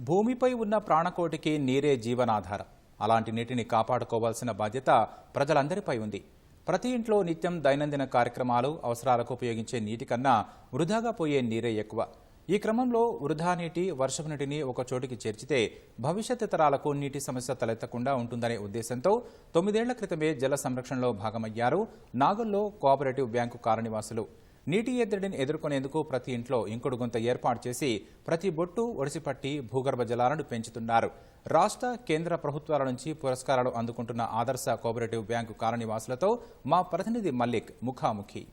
భూమిపై ఉన్న ప్రాణకోటికి నీరే జీవనాధారం. అలాంటి నీటిని కాపాడుకోవాల్సిన బాధ్యత ప్రజలందరిపై ఉంది. ప్రతి ఇంట్లో నిత్యం దైనందిన కార్యక్రమాలు అవసరాలకు ఉపయోగించే నీటి కన్నా వృధాగా పోయే నీరే ఎక్కువ. ఈ క్రమంలో వృధా నీటి వర్షపు నీటిని ఒక చోటికి చేర్చితే భవిష్యత్ తరాలకు నీటి సమస్య తలెత్తకుండా ఉంటుందనే ఉద్దేశంతో తొమ్మిదేళ్ళ క్రితమే జల సంరక్షణలో భాగమయ్యారు నాగల్లో కోఆపరేటివ్ బ్యాంకు కాలనివాసులు. నీటి ఎద్దడిని ఎదుర్కొనేందుకు ప్రతి ఇంట్లో ఇంకుడు గుంత ఏర్పాటు చేసి ప్రతి బొట్టు ఒడిసిపట్టి భూగర్భ జలాలను పెంచుతున్నారు. రాష్ట్ర కేంద్ర ప్రభుత్వాల నుంచి పురస్కారాలు అందుకుంటున్న ఆదర్శ కోఆపరేటివ్ బ్యాంకు కాలనీవాసులతో మా ప్రతినిధి మల్లిక్ ముఖాముఖి.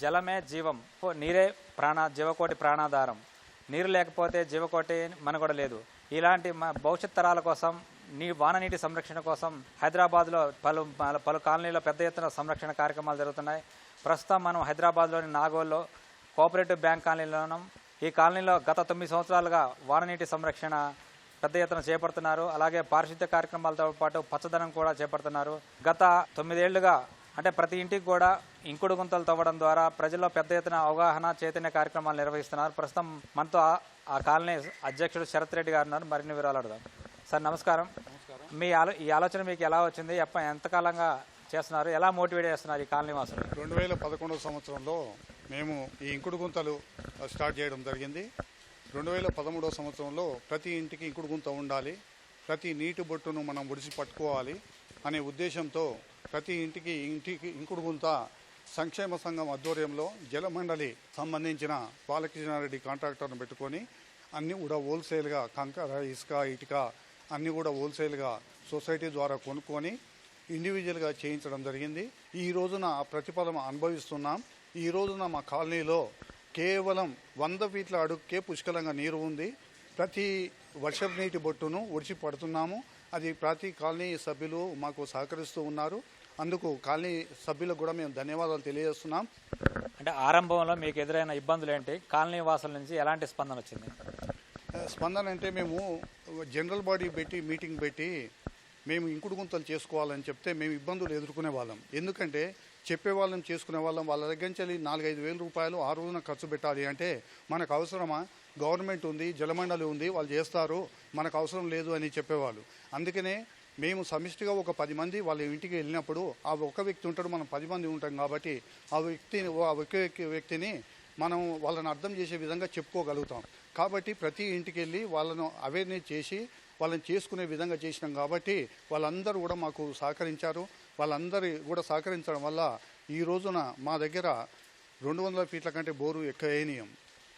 జలమే జీవం. నీరే ప్రాణ జీవకోటి ప్రాణాధారం. నీరు లేకపోతే జీవకోటి మనుగడ లేదు. ఇలాంటి మ- భవిష్యత్ తరాల కోసం నీ వాన నీటి సంరక్షణ కోసం హైదరాబాద్లో పలు పలు- పలు కాలనీలో పెద్ద ఎత్తున సంరక్షణ కార్యక్రమాలు జరుగుతున్నాయి. ప్రస్తుతం మనం హైదరాబాద్లోని నాగోల్లో కోఆపరేటివ్ బ్యాంక్ కాలనీలో ఉన్నాం. ఈ కాలనీలో గత తొమ్మిది సంవత్సరాలుగా వాన నీటి సంరక్షణ పెద్ద ఎత్తున చేపడుతున్నారు. అలాగే పారిశుద్ధ్య కార్యక్రమాలతో పాటు పచ్చదనం కూడా చేపడుతున్నారు. గత తొమ్మిదేళ్ళుగా అంటే ప్రతి ఇంటికి కూడా ఇంకుడు గుంతలు తవ్వడం ద్వారా ప్రజల్లో పెద్ద ఎత్తున అవగాహన చైతన్య కార్యక్రమాలు నిర్వహిస్తున్నారు. ప్రస్తుతం మనతో ఆ- ఆ కాలనీ అధ్యక్షుడు శరత్ రెడ్డి గారు ఉన్నారు. మరిన్ని వివరాలు అడుగుదాం. సార్ నమస్కారం. మీ ఆలో ఈ ఆలోచన మీకు ఎలా వచ్చింది? ఎప్ప ఎంతకాలంగా చేస్తున్నారు. ఎలా మోటివేట్ చేస్తున్నారు ఈ కాలనీ వాసులు? రెండు వేల పదకొండవ సంవత్సరంలో మేము ఈ ఇంకుడు గుంతలు స్టార్ట్ చేయడం జరిగింది. రెండు వేల పదమూడవ సంవత్సరంలో ప్రతి ఇంటికి ఇంకుడు గుంత ఉండాలి. ప్రతి నీటి బొట్టును మనం ఒడిసి పట్టుకోవాలి అనే ఉద్దేశంతో ప్రతి ఇంటికి ఇంటికి ఇంకుడు గుంత సంక్షేమ సంఘం ఆధ్వర్యంలో జలమండలి సంబంధించిన బాలకృష్ణారెడ్డి కాంట్రాక్టర్ను పెట్టుకొని అన్నీ కూడా హోల్సేల్గా కంకర ఇసుక ఇటుక అన్నీ కూడా హోల్సేల్గా సొసైటీ ద్వారా కొనుక్కొని ఇండివిజువల్గా చేయించడం జరిగింది. ఈ రోజున ఆ ప్రతిఫలం అనుభవిస్తున్నాం. ఈ రోజున మా కాలనీలో కేవలం వంద ఫీట్ల అడుగుకే పుష్కలంగా నీరు ఉంది. ప్రతి వర్షపు నీటి బొట్టును ఒడిచి పడుతున్నాము. అది ప్రతి కాలనీ సభ్యులు మాకు సహకరిస్తూ ఉన్నారు. అందుకు కాలనీ సభ్యులకు కూడా మేము ధన్యవాదాలు తెలియజేస్తున్నాం. అంటే ఆరంభంలో మీకు ఎదురైన ఇబ్బందులు ఏంటి? కాలనీ వాసుల నుంచి ఎలాంటి స్పందన వచ్చింది? స్పందన అంటే మేము జనరల్ బాడీ పెట్టి మీటింగ్ పెట్టి మేము ఇంకుడు గుంతలు చేసుకోవాలని చెప్తే మేము ఇబ్బందులు ఎదుర్కొనే వాళ్ళం. ఎందుకంటే చెప్పే వాళ్ళం చేసుకునే వాళ్ళం. వాళ్ళ దగ్గర నుంచి వెళ్ళి నాలుగైదు వేల రూపాయలు ఆ రోజున ఖర్చు పెట్టాలి అంటే మనకు అవసరమా? గవర్నమెంట్ ఉంది జలమండలి ఉంది వాళ్ళు చేస్తారు మనకు అవసరం లేదు అని చెప్పేవాళ్ళు. అందుకనే మేము సమిష్టిగా ఒక పది మంది వాళ్ళ ఇంటికి వెళ్ళినప్పుడు ఆ ఒక వ్యక్తి ఉంటాడు మనం పది మంది ఉంటాం కాబట్టి ఆ వ్యక్తిని ఆ ఒకే వ్యక్తిని మనం వాళ్ళని అర్థం చేసే విధంగా చెప్పుకోగలుగుతాం. కాబట్టి ప్రతి ఇంటికి వెళ్ళి వాళ్ళను అవేర్నెస్ చేసి వాళ్ళని చేసుకునే విధంగా చేసినాం కాబట్టి వాళ్ళందరూ కూడా మాకు సహకరించారు. వాళ్ళందరి కూడా సహకరించడం వల్ల ఈ రోజున మా దగ్గర రెండు వందల ఫీట్ల కంటే బోరు ఎక్కయనీయం.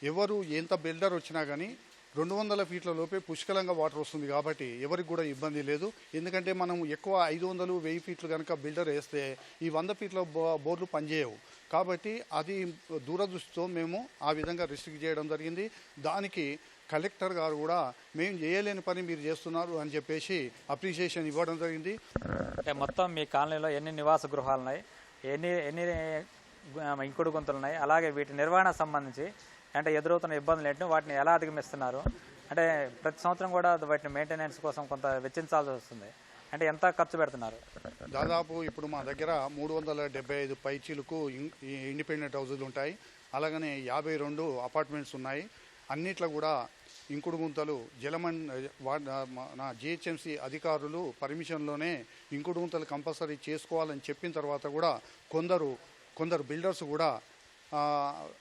ఎవరు ఎంత బిల్డర్ వచ్చినా కానీ రెండు వందల ఫీట్ల లోపే పుష్కలంగా వాటర్ వస్తుంది కాబట్టి ఎవరికి కూడా ఇబ్బంది లేదు. ఎందుకంటే మనం ఎక్కువ ఐదు వందలు వెయ్యి ఫీట్లు కనుక బిల్డర్ వేస్తే ఈ వంద ఫీట్ల బో- బోర్లు పనిచేయవు. కాబట్టి అది దూరదృష్టితో మేము ఆ విధంగా రిస్ట్రిక్ట్ చేయడం జరిగింది. దానికి కలెక్టర్ గారు కూడా మేము చేయలేని పని మీరు చేస్తున్నారు అని చెప్పేసి అప్రిషియేషన్ ఇవ్వడం జరిగింది. అంటే మొత్తం మీ కాలనీలో ఎన్ని నివాస గృహాలు ఉన్నాయి ఎన్ని ఎన్ని ఇంకుడు గుంతలు ఉన్నాయి అలాగే వీటి నిర్వహణ సంబంధించి అంటే ఎదురవుతున్న ఇబ్బందులు ఏంటి వాటిని ఎలా అధిగమిస్తున్నారు? అంటే ప్రతి సంవత్సరం కూడా వాటిని మెయింటెనెన్స్ కోసం కొంత వెచ్చించాల్సి వస్తుంది. అంటే ఎంత ఖర్చు పెడుతున్నారు? దాదాపు ఇప్పుడు మా దగ్గర మూడు వందల డెబ్బై ఐదు పైచీలకు ఇండిపెండెంట్ హౌజులు ఉంటాయి. అలాగనే యాభై రెండు అపార్ట్మెంట్స్ ఉన్నాయి. అన్నిట్లో కూడా ఇంకుడు గుంతలు జలమం వా- జిహెచ్ఎంసీ అధికారులు పర్మిషన్లోనే ఇంకుడు గుంతలు కంపల్సరీ చేసుకోవాలని చెప్పిన తర్వాత కూడా కొందరు కొందరు బిల్డర్స్ కూడా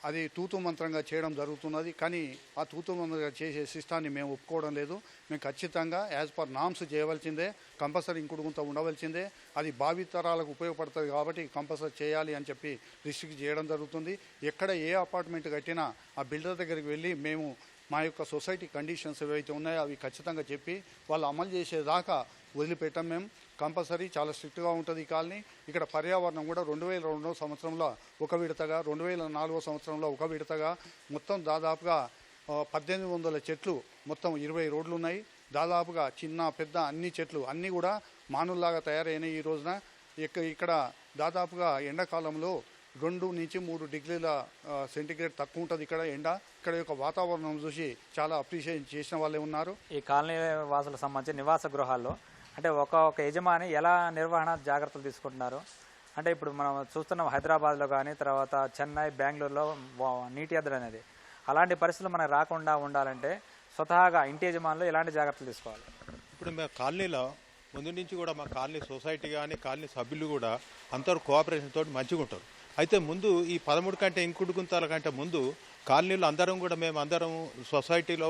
అది తూతు మంత్రంగా చేయడం జరుగుతున్నది. కానీ ఆ తూతు మంత్రంగా చేసే సిస్టాన్ని మేము ఒప్పుకోవడం లేదు. మేము ఖచ్చితంగా యాజ్ పర్ నామ్స్ చేయవలసిందే. కంపల్సరీ ఇంకుడు గుంత ఉండవలసిందే. అది భావితరాలకు ఉపయోగపడుతుంది కాబట్టి కంపల్సరీ చేయాలి అని చెప్పి రిస్ట్రిక్ట్ చేయడం జరుగుతుంది. ఎక్కడ ఏ అపార్ట్మెంట్ కట్టినా ఆ బిల్డర్ దగ్గరికి వెళ్ళి మేము మా యొక్క సొసైటీ కండిషన్స్ ఏవైతే ఉన్నాయో అవి ఖచ్చితంగా చెప్పి వాళ్ళు అమలు చేసేదాకా వదిలిపెట్టాం మేము కంపల్సరీ చాలా స్ట్రిక్ట్గా ఉంటుంది ఈ కాలనీ. ఇక్కడ పర్యావరణం కూడా రెండు వేల రెండవ సంవత్సరంలో ఒక విడతగా రెండు వేల నాలుగో సంవత్సరంలో ఒక విడతగా మొత్తం దాదాపుగా పద్దెనిమిది వందల చెట్లు మొత్తం ఇరవై రోడ్లు ఉన్నాయి దాదాపుగా చిన్న పెద్ద అన్ని చెట్లు అన్నీ కూడా మానుల్లాగా తయారైనాయి ఈ రోజున. ఇక్కడ దాదాపుగా ఎండాకాలంలో రెండు నుంచి మూడు డిగ్రీల సెంటిగ్రేడ్ తక్కువ ఉంటుంది ఇక్కడ ఎండ. ఇక్కడ యొక్క వాతావరణం చూసి చాలా అప్రిషియేట్ చేసిన వాళ్ళే ఉన్నారు. ఈ కాలనీ వాసులకు సంబంధించి నివాస గృహాల్లో అంటే ఒక ఒక యజమాని ఎలా నిర్వహణ జాగ్రత్తలు తీసుకుంటున్నారు? అంటే ఇప్పుడు మనం చూస్తున్నాం హైదరాబాద్లో కానీ తర్వాత చెన్నై బెంగళూరులో నీటి ఎద్దడి అనేది. అలాంటి పరిస్థితులు మనకు రాకుండా ఉండాలంటే స్వతహాగా ఇంటి యజమానులు ఎలాంటి జాగ్రత్తలు తీసుకోవాలి? ఇప్పుడు మేము కాలనీలో ముందు నుంచి కూడా మా కాలనీ సొసైటీ కానీ కాలనీ సభ్యులు కూడా అందరూ కోఆపరేషన్ తోటి మంచిగా ఉంటారు. అయితే ముందు ఈ పదమూడు కంటే ఇంకుడు గుంతాల కంటే ముందు కాలనీలో అందరం కూడా మేము అందరం సొసైటీలో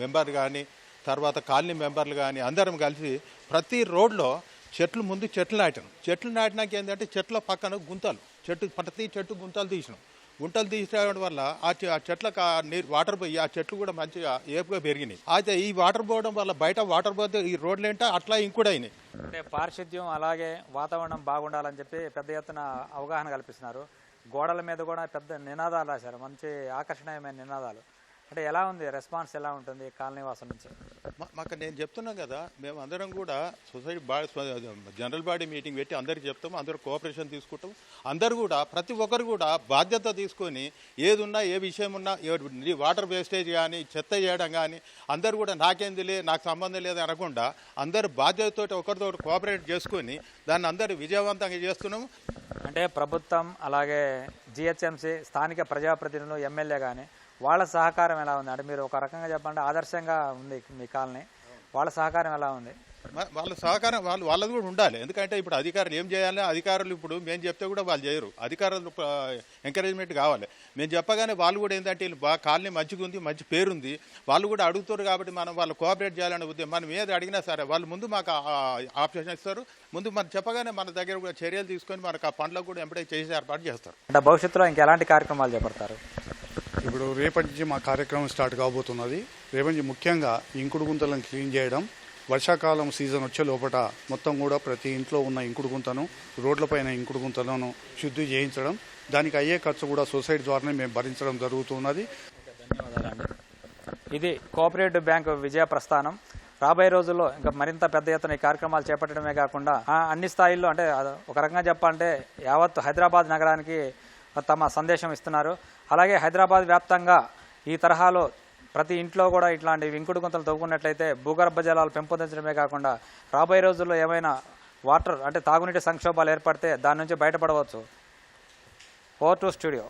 మెంబర్ కానీ తర్వాత కాలనీ మెంబర్లు కానీ అందరం కలిసి ప్రతి రోడ్లో చెట్లు ముందు చెట్లు నాటాం చెట్లు నాటినాక ఏంటంటే చెట్ల పక్కన గుంతలు. చెట్టు ప్రతి చెట్టు గుంతలు తీసినాం. గుంటలు తీసేయడం వల్ల ఆ ఆ చెట్లకు ఆ నీరు వాటర్ పోయి ఆ చెట్లు కూడా మంచిగా ఏపుగా పెరిగినాయి. అయితే ఈ వాటర్ పోవడం వల్ల బయట వాటర్ పోతే ఈ రోడ్లు ఏంటో అట్లా ఇంకుడు అయినాయి. అంటే పారిశుద్ధ్యం అలాగే వాతావరణం బాగుండాలని చెప్పి పెద్ద ఎత్తున అవగాహన కల్పిస్తున్నారు. గోడల మీద కూడా పెద్ద నినాదాలు రాశారు. మంచి ఆకర్షణీయమైన నినాదాలు. అంటే ఎలా ఉంది రెస్పాన్స్ ఎలా ఉంటుంది కాలనీ వాసం నుంచి? మాకు నేను చెప్తున్నాను కదా మేము అందరం కూడా society body general body meeting పెట్టి అందరికి చెప్తాము అందరూ కోఆపరేషన్ తీసుకుంటాం. అందరు కూడా ప్రతి ఒక్కరు కూడా బాధ్యత తీసుకొని ఏది ఉన్నా ఏ విషయం ఉన్నా వాటర్ వేస్టేజ్ కానీ చెత్త చేయడం కానీ అందరు కూడా నాకేందిలే నాకు సంబంధం లేదు అనకుండా అందరు బాధ్యతతో ఒకరితో ఒకరు కోఆపరేట్ చేసుకొని దాన్ని అందరూ విజయవంతంగా చేస్తున్నాము అంటే ప్రభుత్వం అలాగే జిహెచ్ఎంసీ స్థానిక ప్రజాప్రతినిధులు ఎమ్మెల్యే కానీ వాళ్ళ సహకారం ఎలా ఉంది? అంటే మీరు ఒక రకంగా చెప్పండి ఆదర్శంగా ఉంది మీ కాలనీ. వాళ్ళ సహకారం ఎలా ఉంది? వాళ్ళ సహకారం వాళ్ళు వాళ్ళది కూడా ఉండాలి. ఎందుకంటే ఇప్పుడు అధికారులు ఏం చేయాలి? అధికారులు ఇప్పుడు మేము చెప్తే కూడా వాళ్ళు చేయరు. అధికారులు ఎంకరేజ్మెంట్ కావాలి. మేము చెప్పగానే వాళ్ళు కూడా ఏంటంటే బాగా కాలనీ మంచిగా ఉంది మంచి పేరుంది. వాళ్ళు కూడా అడుగుతారు కాబట్టి మనం వాళ్ళు కోఆపరేట్ చేయాలనే ఉద్దేశం. మనం ఏది అడిగినా సరే వాళ్ళు ముందు మాకు ఆప్షన్ ఇస్తారు. ముందు మనం చెప్పగానే మన దగ్గర కూడా చర్యలు తీసుకొని మనకు ఆ పనులకు కూడా ఎంపడే చేసి ఏర్పాటు చేస్తారు. అంటే భవిష్యత్తులో ఇంకెలాంటి కార్యక్రమాలు చేపడతారు? ఇప్పుడు రేపటి నుంచి మా కార్యక్రమం స్టార్ట్ కాబోతున్నది. రేపటి నుంచి ముఖ్యంగా ఇంకుడు గుంతలను క్లీన్ చేయడం వర్షాకాలం సీజన్ వచ్చే లోపల మొత్తం కూడా ప్రతి ఇంట్లో ఉన్న ఇంకుడు గుంతను రోడ్లపైన ఇంకుడు గుంతలను శుద్ధి చేయించడం దానికి అయ్యే ఖర్చు కూడా సొసైటీ ద్వారానే మేము భరించడం జరుగుతున్నది. ఇది కోఆపరేటివ్ బ్యాంక్ విజయ ప్రస్థానం. రాబోయే రోజుల్లో ఇంకా మరింత పెద్ద ఎత్తున ఈ కార్యక్రమాలు చేపట్టడమే కాకుండా అన్ని స్థాయిల్లో అంటే ఒక రకంగా చెప్పాలంటే యావత్ హైదరాబాద్ నగరానికి తమ సందేశం ఇస్తున్నారు. అలాగే హైదరాబాద్ వ్యాప్తంగా ఈ తరహాలో ప్రతి ఇంట్లో కూడా ఇట్లాంటి ఇంకుడు గుంతలు తవ్వుకున్నట్లయితే భూగర్భ జలాలు పెంపొందించడమే కాకుండా రాబోయే రోజుల్లో ఏమైనా వాటర్ అంటే తాగునీటి సంక్షోభాలు ఏర్పడితే దాని నుంచి బయటపడవచ్చు. Four two studio.